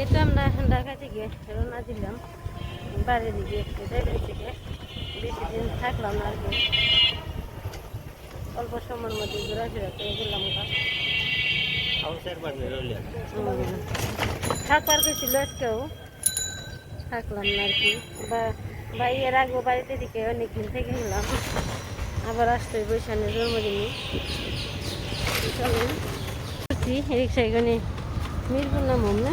এই তো আমরা ঢাকা থেকে রওনা দিলাম। বাড়ির দিকে একটু থেকে বেশি দিন থাকলাম না আর কি। অল্প সময়ের মধ্যে ঘোরাফেরা করে গেলাম। থাকবার ছিল আজকেও। থাকলাম না আর কি। বা বা এর আগে বাড়িতে দিকে অনেকদিন থেকে গেলাম। আবার আসতে বৈশানের জন্মদিনে। চলেন। রিক্সা এখানে মিরপুর নাম না?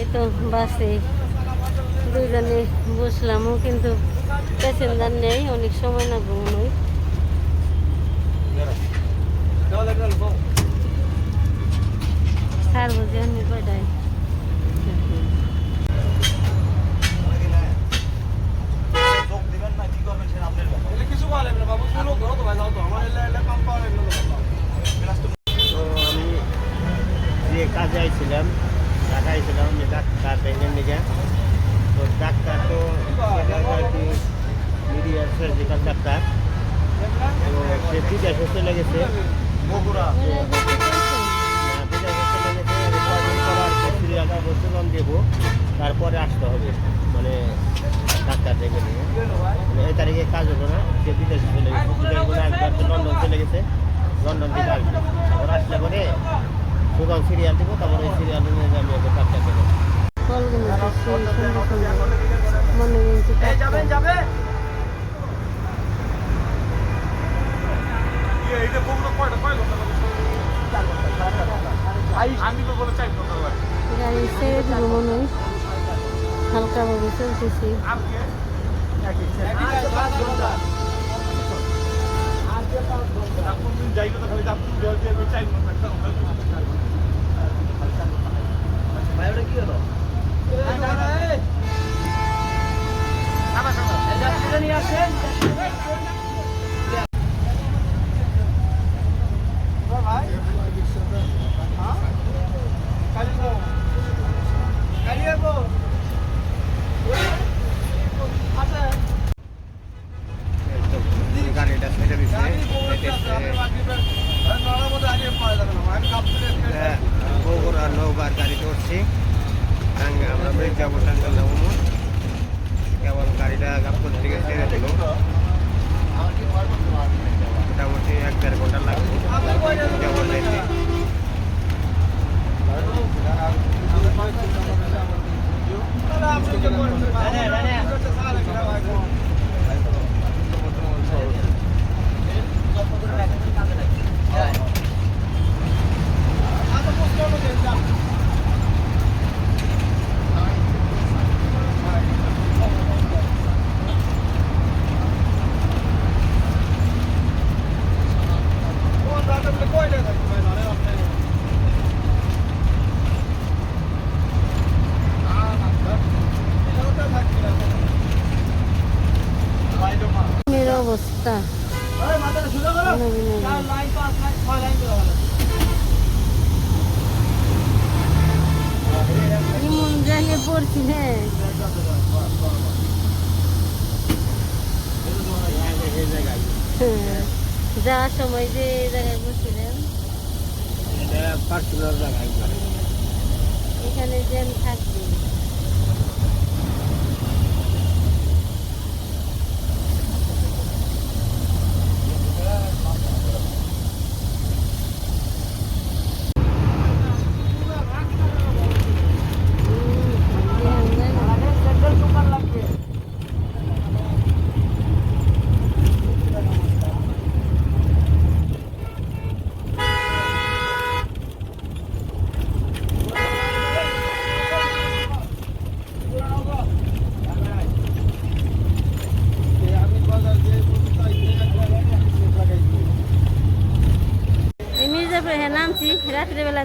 এই তো বাসে দুজনে বসলামও, কিন্তু প্যাসেঞ্জার নেই, অনেক সময় না ঘুমোই। স্যার বুঝে আমি কয়টায় কিছু বলেন না বাবু শুনো ধরো তো ভাই যাও তো আমার এলে এলে কাম পাওয়া এগুলো তো আমি যে কাজে আইছিলাম ঢাকা আইছিলাম আমি ডাক্তার দেখেন দিকে তো ডাক্তার তো সেখানে আর কি মিডিয়ার সার্জিক্যাল ডাক্তার তো সে বিদেশে চলে গেছে দেবো। তারপরে আসতে হবে। মানে ডাক্তার দেখে নিয়ে। মানে এই তারিখে কাজ হলো না সে বিদেশে চলে গেছে। বিদেশ বলে একবার তো লন্ডন চলে গেছে। লন্ডন থেকে আসবে। তারপর আসলে পরে সুগাম সিরিয়াল দিব তারপর ওই সিরিয়াল নিয়ে যাবে ওকে ডাক্তার দেবো মনে যাবেন যাবে গাড়ি ছেড়ে দিব মনে হয় হালকাভাবে চলতেছি আজকে একই পাঁচ ঘণ্টা দিন যাই কথা খালি আপনি জল দিয়ে চাই ভাই ওটা কি হলো খানা খানা নিয়ে আসেন ভাই হ্যাঁ কালি গো কালি গো আচ্ছা গাড়িটা ছেড়ে দিচ্ছে নৌবার গাড়িতে উঠছি। আমরা আমরা যাব টাঙ্গাল যাব কেবল গাড়িটা গাপুর থেকে ছেড়ে দিল। মোটামুটি এক দেড় ঘণ্টা লাগবে কেবল লেটে মেয়ের অবস্থা নবীন নবীন। এমন পড়ছি হ্যাঁ। হ্যাঁ। যাওয়ার সময় যে জায়গায় জায়গায়। এখানে জ্যাম থাকবে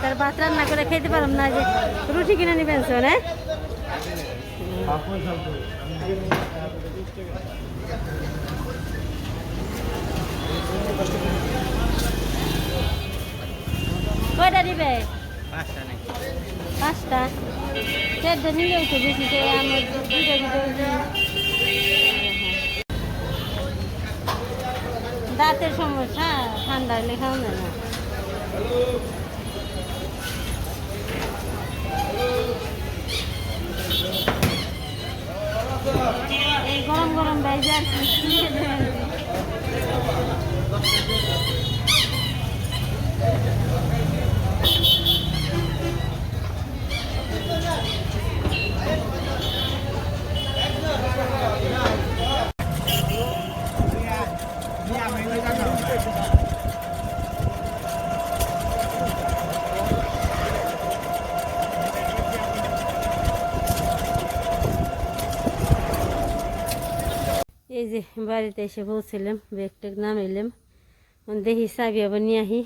তার ভাত রান্না করে খেতে পারলাম না যে রুটি কিনে নিবেন শোন হ্যাঁ কয়টা দিবে পাঁচটা চারটা নিলেও তো বেশি আমার দুটো দুটো দাঁতের সমস্যা ঠান্ডা হলে খাওয়া না। এই গরম গরম বাইজে আর কি কিনে এই যে বাড়িতে এসে পৌঁছলাম ব্যাগ ট্যাগ নামাইলাম এখন দেখি চাবি আবার নিয়ে আহি।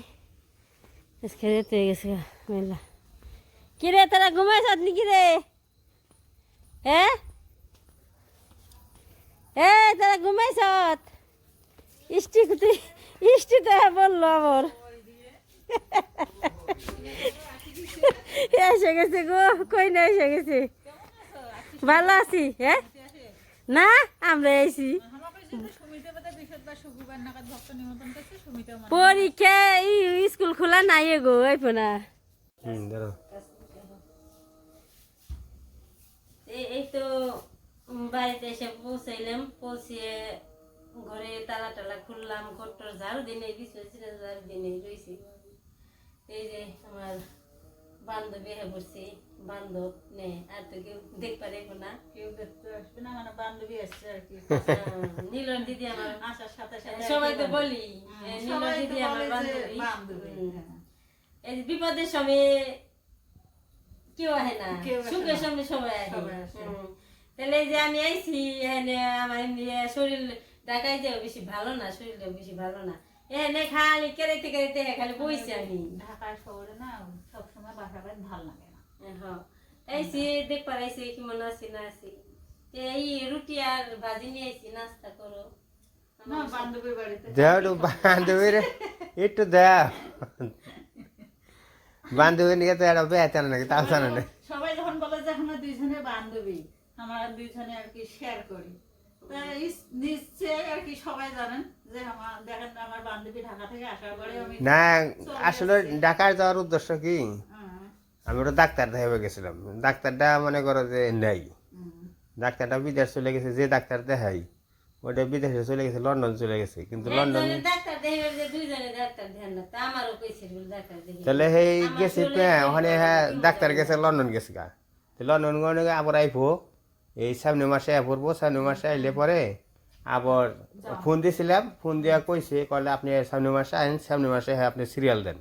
আজকে রেত গেছে মেলা। কি রে, তারা ঘুমাইছ নাকি রে? হ্যাঁ এ তারা ঘুমাইছ ইষ্টি কুতি, ইষ্টি তো বলল আমার এসে গেছে গো, কই না এসে গেছে? ভালো আছি হ্যাঁ না আমরা এসি। পরীক্ষা স্কুল খোলা নাই গো এই না এই তো বাড়িতে এসে পৌঁছাইলাম পৌঁছিয়ে ঘরে তালা টালা খুললাম ঘরটর ঝাড়ু দিনে দিছে ঝাড়ু দিনে রয়েছি এই যে আমার বান্ধবী হয়ে পড়ছি বান্ধব নে আর তো কেউ দেখ পারে না কেউ দেখতে আসবে না মানে বান্ধবী আসছে আর কি নীলন দিদি আমার আসার সাথে সাথে সবাই তো বলি নীলন দিদি আমার বান্ধবী। হ্যাঁ। এই বিপদের সময় কেউ আহে না সুখের। সময় সবাই আহে আসে। তাহলে এই যে আমি আইছি এখানে আমার শরীর ঢাকায় যাও বেশি ভালো না শরীরটা বেশি ভালো না এখানে খালি কেরাইতে কেরাইতে খালি বইছি আমি। শহরে না সবসময় বাসা বাড়ি ভালো লাগে না। হ্যাঁ আইছি দেখ পারাইছি কি আছি না আছি। এই রুটি আর ভাজি নিয়ে নাস্তা করো। না বান্ধবীর বাড়িতে। দেও একটু বান্ধবীর একটু দেও বান্ধবী নিয়ে তো একটা বেতন নাকি তাও জানো না। সবাই যখন বলে যে আমরা দুইজনে বান্ধবী আমরা দুইজনে আর কি শেয়ার করি। না, আসলে ঢাকার যাওয়ার উদ্দেশ্য কি? আমি ওটা ডাক্তার দেখাবে গেছিলাম। ডাক্তারটা মনে করো যে নেই। ডাক্তারটা বিদেশ চলে গেছে যে ডাক্তার দেখাই ওটা বিদেশে চলে গেছে লন্ডন চলে গেছে। কিন্তু লন্ডন তাহলে সেই গেছে হ্যাঁ, ওখানে হ্যাঁ ডাক্তার গেছে। লন্ডন গেছে গা। লন্ডন গনে আবার আইবো। এই সামনে মাসে পড়ব সামনে মাসে আইলে পরে আবার ফোন দিয়েছিলাম ফোন দিয়া কইছে কলে আপনি সামনে মাসে আইন সামনে মাসে হ্যাঁ আপনি সিরিয়াল দেন।